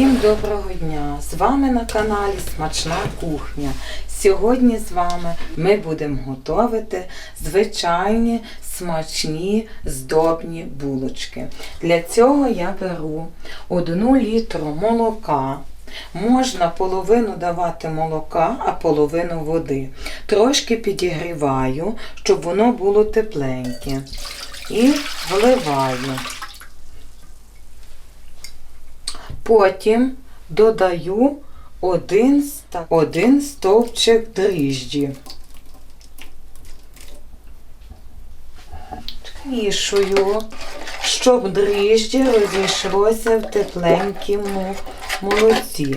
Всім доброго дня! З вами на каналі Смачна кухня. Сьогодні з вами ми будемо готувати звичайні смачні здобні булочки. Для цього я беру 1 літру молока. Можна половину давати молока, а половину води. Трошки підігріваю, щоб воно було тепленьке. І вливаю. Потім додаю один, один стовпчик дріжджі. Мішую, щоб дріжджі розійшлося в тепленькому молоці.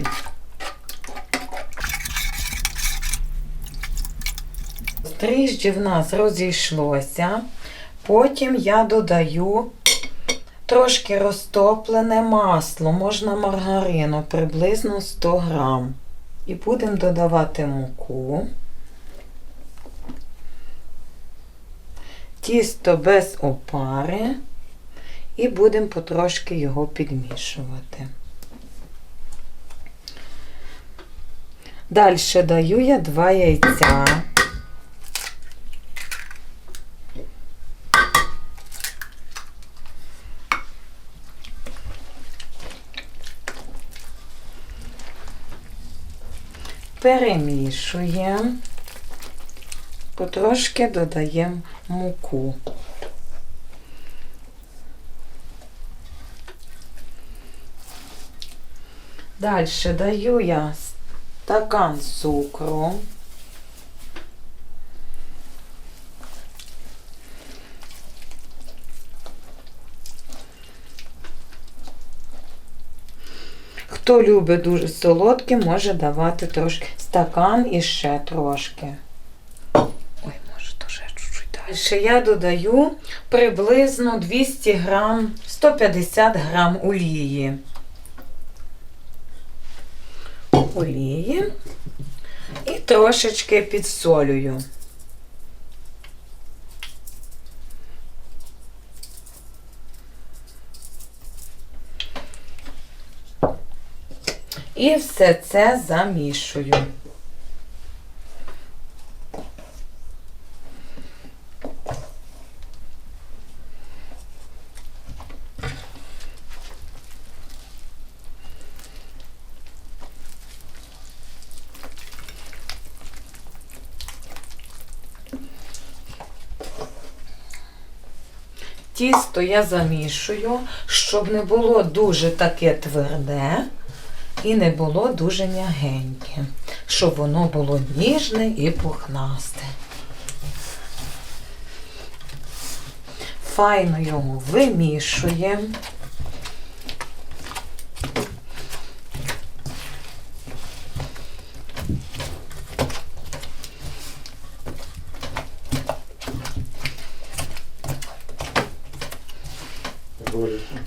Дріжджі в нас розійшлося. Потім я додаю трошки розтоплене масло, можна маргарину, приблизно 100 грам. І будемо додавати муку. Тісто без опари. І будемо потрошки його підмішувати. Далі даю я два яйця. Перемішуємо, потрошки додаємо муку. Далі даю я стакан цукру. Хто любить дуже солодке, може давати трошки стакан і ще трошки. Ой, може, ще чуть-чуть далі. Ще я додаю приблизно 200 грам, 150 грам олії. Олії і трошечки підсолюю. І все це замішую. Тісто я замішую, щоб не було дуже таке тверде і не було дуже м'ягеньке, щоб воно було ніжне і пухнасте. Файно його вимішуємо.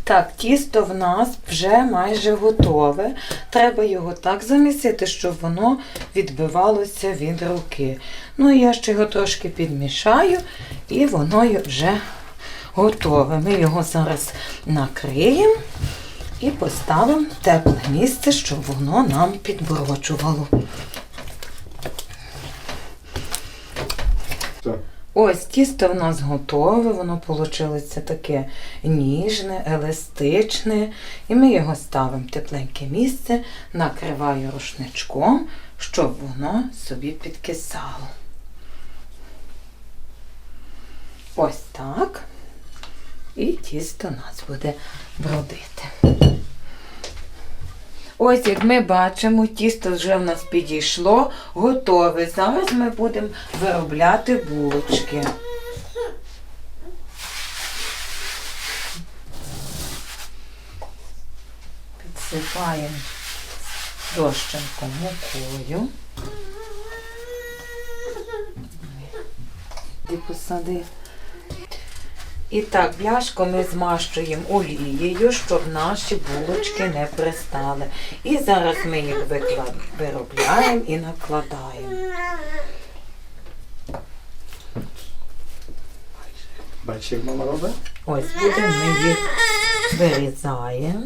Так, тісто в нас вже майже готове. Треба його так замісити, щоб воно відбивалося від руки. Ну я ще його трошки підмішаю, і воно вже готове. Ми його зараз накриємо і поставимо в тепле місце, щоб воно нам підборочувало. Все. Ось тісто в нас готове, воно вийшло таке ніжне, еластичне. І ми його ставимо в тепленьке місце, накриваю рушничком, щоб воно собі підкисало. Ось так. І тісто у нас буде бродити. Ось, як ми бачимо, тісто вже в нас підійшло, готове. Зараз ми будемо виробляти булочки. Підсипаємо дощенком мукою. Іди посади. І так, бляшко ми змащуємо олією, щоб наші булочки не пристали. І зараз ми їх виробляємо і накладаємо. Бачиш, як мама робить? Ось будемо ми їх вирізаємо.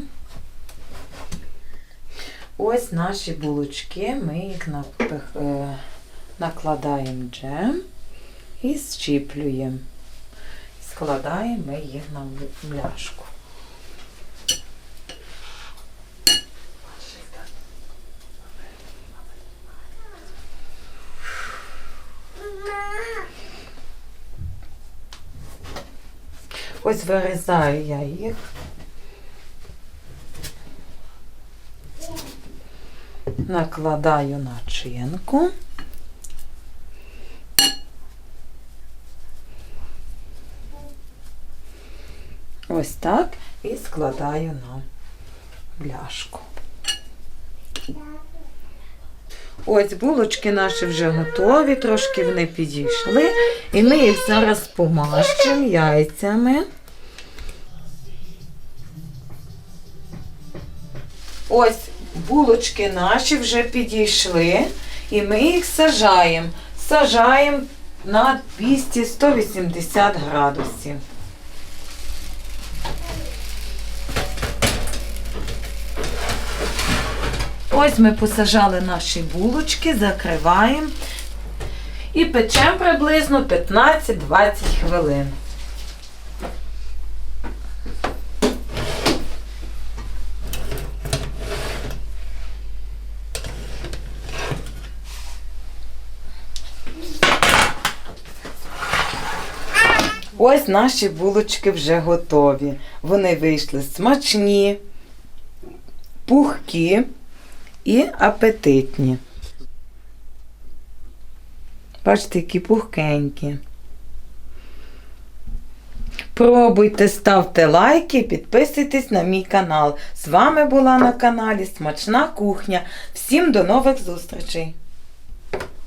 Ось наші булочки. Ми їх е, накладаємо джем і зчіплюємо. Складаємо їх на мляшку. Ось вирізаю я їх. Накладаю начинку. Ось так і складаю на бляшку. Ось булочки наші вже готові, трошки вони підійшли. І ми їх зараз помащимо яйцями. Ось булочки наші вже підійшли, і ми їх сажаємо. Сажаємо на 200-180 градусів. Ось ми посажали наші булочки, закриваємо і печемо приблизно 15-20 хвилин. Ось наші булочки вже готові. Вони вийшли смачні, пухкі і апетитні. Бачите, які пухкенькі. Пробуйте, ставте лайки, підписуйтесь на мій канал. З вами була на каналі Смачна кухня. Всім до нових зустрічей!